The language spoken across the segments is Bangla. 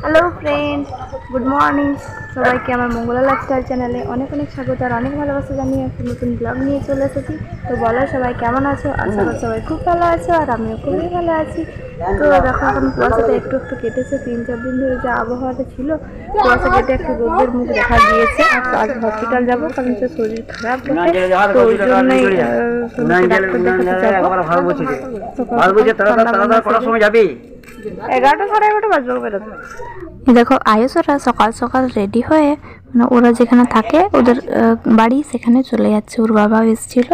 হ্যালো ফ্রেন্ড গুড মর্নিং সবাইকে আমার মঙ্গলা লাইফস্টাইল চ্যানেলে অনেক অনেক স্বাগত আর অনেক ভালোবাসা জানিয়ে একটা নতুন ব্লগ নিয়ে চলে এসেছি। তো বলো সবাই কেমন আছো? আশা করি সবাই খুব ভালো আছো আর আমিও খুবই ভালো আছি। তো দেখো এখন কুয়াশাটা একটু একটু কেটেছে। তিন চার দিন ধরে যে আবহাওয়াটা ছিল কুয়াশা কেটে একটু রোদের মুখ দেখা দিয়েছে। আর আজ হসপিটাল যাব কারণ সে শরীর খারাপ তো ওই জন্যই ডাক্তার দেখাতে যাব। যাবি? এগারোটা সাড়ে এগারোটা বাজবে বেরোতে। দেখো আয়ুষরা সকাল সকাল রেডি হয়ে মানে ওরা যেখানে থাকে ওদের বাড়ি সেখানে চলে যাচ্ছে। ওর বাবা এসেছিল।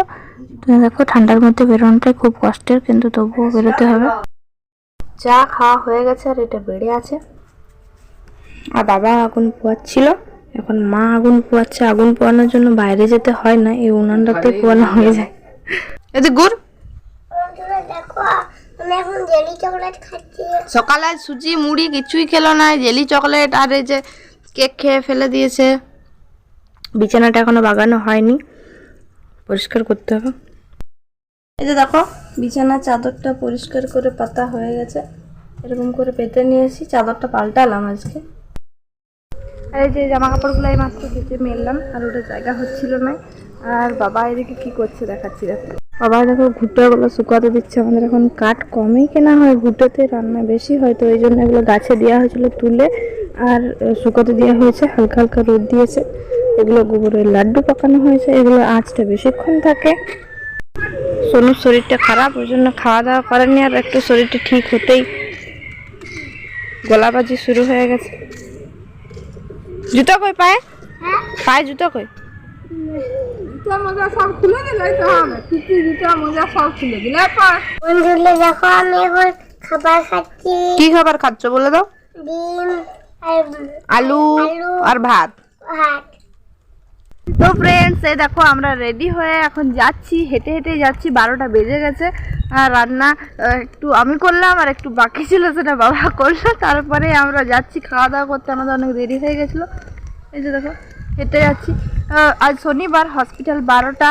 দেখো ঠান্ডার মধ্যে বেরোনোটাই খুব কষ্টের কিন্তু তবুও বেরোতে হবে। চা খাওয়া হয়ে গেছে আর এটা বেড়ে আছে। আর বাবা আগুন পোয়াচ্ছিল এখন মা আগুন পোয়াচ্ছে আগুন পোয়ানোর জন্য বাইরে যেতে হয় না এই উনানটাতে পোয়ানো হয়ে যায়। এতে গুড়। দেখো এখন জেলি চকলেট খাচ্ছি। সকালে সুজি, মুড়ি কিছুই খেলো না জেলি চকলেট আর এই যে কেক খেয়ে ফেলে দিয়েছে। বিছানাটা এখনও বাগানো হয়নি। পরিষ্কার করতে হবে। এই যে দেখো, বিছানার চাদরটা পরিষ্কার করে পাতা হয়ে গেছে। এরকম করে পেতে নিয়েছি, চাদরটা পাল্টালাম আজকে। আর এই যে জামা কাপড়গুলো এই মাত্র কেটে মেললাম, আর ওটা জায়গা হচ্ছিল না। আর বাবা এদিকে কি করছে দেখাচ্ছি দেখো। বাবা দেখো ঘুট্টাগুলো শুকাতে দিচ্ছে আমাদের এখন কাঠ কমই কেনা হয়। ঘুটোতে রান্না বেশি হয় তো এই জন্য এগুলো গাছে দেওয়া হয়েছিল তুলে আর শুকাতে দেওয়া হয়েছে হালকা হালকা রোদ দিয়েছে। এগুলো গোবরের লাড্ডু পাকানো হয়েছে এগুলো আঁচটা বেশিক্ষণ থাকে। সোনুর শরীরটা খারাপ ওই জন্য খাওয়া দাওয়া করেনি আর একটু শরীরটা ঠিক হতেই গলাবাজি শুরু হয়ে গেছে। জুতো কই পায়ে? পায়ে জুতো কই? বন্ধুরা দেখো আমি এখন খাবার খাচ্ছি। কি খাবার খাচ্ছ বলে দাও? ডিম আলু। আর ভাত। ভাত। তো ফ্রেন্ডস এই দেখো আমরা রেডি হয়ে এখন যাচ্ছি। হেঁটে হেঁটে যাচ্ছি বারোটা বেজে গেছে। আর রান্না একটু আমি করলাম আর একটু বাকি ছিল সেটা বাবা করল। তারপরে আমরা যাচ্ছি খাওয়া দাওয়া করতে আমাদের অনেক দেরি হয়ে গেছিল। এই যে দেখো হেঁটে যাচ্ছি। আজ শনিবার হসপিটাল বারোটা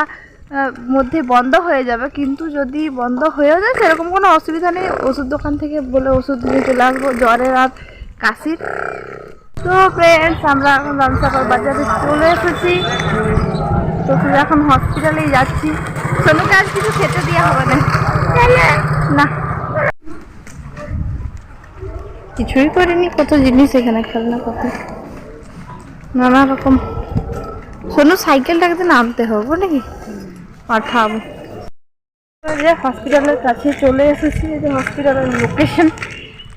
মধ্যে বন্ধ হয়ে যাবে। কিন্তু যদি বন্ধ হয়েও যায়, সেরকম কোনো অসুবিধা নেই। ওষুধ দোকান থেকে বলে ওষুধ নিয়ে চলে আসব, জ্বরের আর কাশির। তো ফ্রেন্ডস আমরা এখন রামসাগর বাজারে চলে এসেছি। তো এখন হসপিটালেই যাচ্ছি। সোনুকে আজ কিছু খেতে দেওয়া হবে না। না। কিছুই করিনি, কত জিনিস এখানে খেলনা কত নানা রকম সোনু সাইকেলটাকে নামতে হবে নাকি? পাঠাবো যে হসপিটালের কাছে চলে এসেছি যে হসপিটালের লোকেশন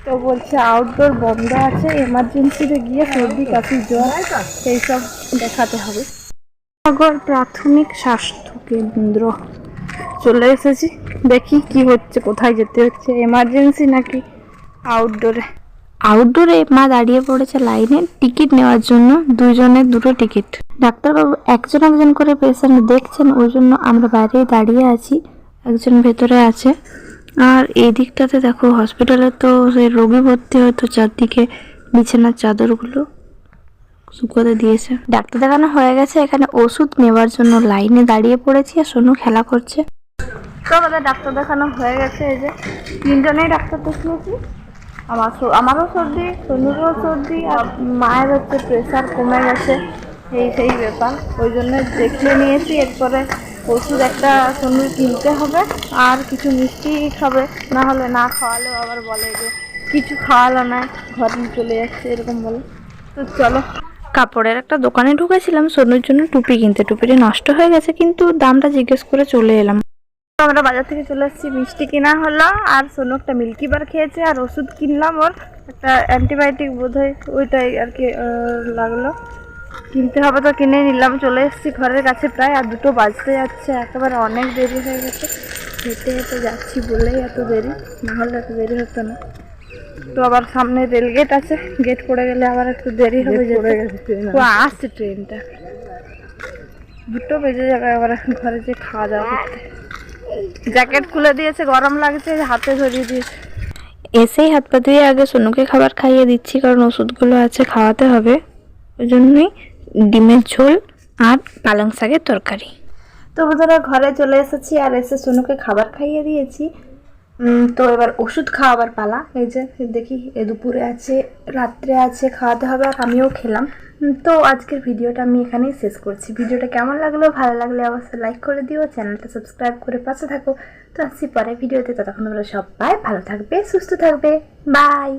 তো বলছে আউটডোর বন্ধ আছে এমার্জেন্সিতে গিয়ে সর্দি, কাশি, জ্বর সেই সব দেখাতে হবে। সাগর প্রাথমিক স্বাস্থ্য কেন্দ্র। চলে এসেছি, দেখি কি হচ্ছে, কোথায় যেতে হচ্ছে এমার্জেন্সি নাকি আউটডোরে আউটডোরে মা দাঁড়িয়ে পড়েছে লাইনে টিকিট নেওয়ার জন্য দুইজনের দুটো টিকিট ডাক্তারবাবু একজন একজন করে পেশেন্ট দেখছেন, ওই জন্য আমরা বাইরে দাঁড়িয়ে আছি, একজন ভেতরে আছে। আর এই দিকটাতে দেখো হসপিটালে তো সেই রোগী ভর্তি হয়তো চারদিকে বিছানার চাদরগুলো শুকোতে দিয়েছে। ডাক্তার দেখানো হয়ে গেছে, এখানে ওষুধ নেওয়ার জন্য লাইনে দাঁড়িয়ে পড়েছি, আর সোনু খেলা করছে। তো আমাদের ডাক্তার দেখানো হয়ে গেছে, এই যে তিনজনেই ডাক্তার দেখিয়েছি। আমার আমারও সর্দি সোনুরও সর্দি, আর মায়ের হচ্ছে প্রেশার কমে গেছে, এই সেই ব্যাপার। ওই জন্য দেখিয়ে নিয়েছি, এরপরে ওষুধ একটা সোনুর কিনতে হবে, আর কিছু মিষ্টি খাবে। না হলে না খাওয়ালেও আবার বলে যে, কিছু খাওয়ালো না, ঘর চলে যাচ্ছে, এরকম বলে। তো চলো। কাপড়ের একটা দোকানে ঢুকেছিলাম, সোনুর জন্য টুপি কিনতে। টুপিটি নষ্ট হয়ে গেছে, কিন্তু দামটা জিজ্ঞেস করে চলে এলাম। আমরা বাজার থেকে চলে এসেছি মিষ্টি কেনা হলো আর সোনু একটা মিল্কি বার খেয়েছে আর ওষুধ কিনলাম ওর। একটা অ্যান্টিবায়োটিক বোধ হয় ওইটাই আর কি লাগল। কিনতে হবে তো কিনে নিলাম। চলে এসেছি ঘরের কাছে প্রায় আর দুটো বাজতে যাচ্ছে। একেবারে অনেক দেরি হয়ে গেছে। হেঁটে হেঁটে যাচ্ছি বলেই এত দেরি। না হলে এত দেরি হতো না। তো আবার সামনে রেল গেট আছে। গেট পড়ে গেলে আবার একটু দেরি হবে যেতে। আসছে ট্রেনটা। দুটো বেজে যাবে আবার ঘরে যে খাওয়া দাওয়া করতে। জ্যাকেট খুলে দিয়েছে গরম লাগছে হাতে ধরিয়ে দিয়েছে। এসেই হাত পা ধুয়ে আগে সোনুকে খাবার খাইয়ে দিচ্ছি কারণ ওষুধগুলো আছে খাওয়াতে হবে। ওই জন্যই ডিমের ঝোল আর পালং শাকের তরকারি। তো বন্ধুরা ঘরে চলে এসেছি আর এসে সোনুকে খাবার খাইয়ে দিয়েছি। তো এবার ওষুধ খাওয়াবার পালা। এই যে দেখি এ দুপুরে আছে রাত্রে আছে খাওয়াতে হবে আর আমিও খেলাম। তো আজকের ভিডিওটা আমি এখানেই শেষ করছি। ভিডিওটা কেমন লাগল, ভালো লাগলে অবশ্যই লাইক করে দিও, চ্যানেলটা সাবস্ক্রাইব করে পাশে থাকো। তো আসছি পরে ভিডিওতে, ততক্ষণ তোমরা সবাই ভালো থাকবে, সুস্থ থাকবে বাই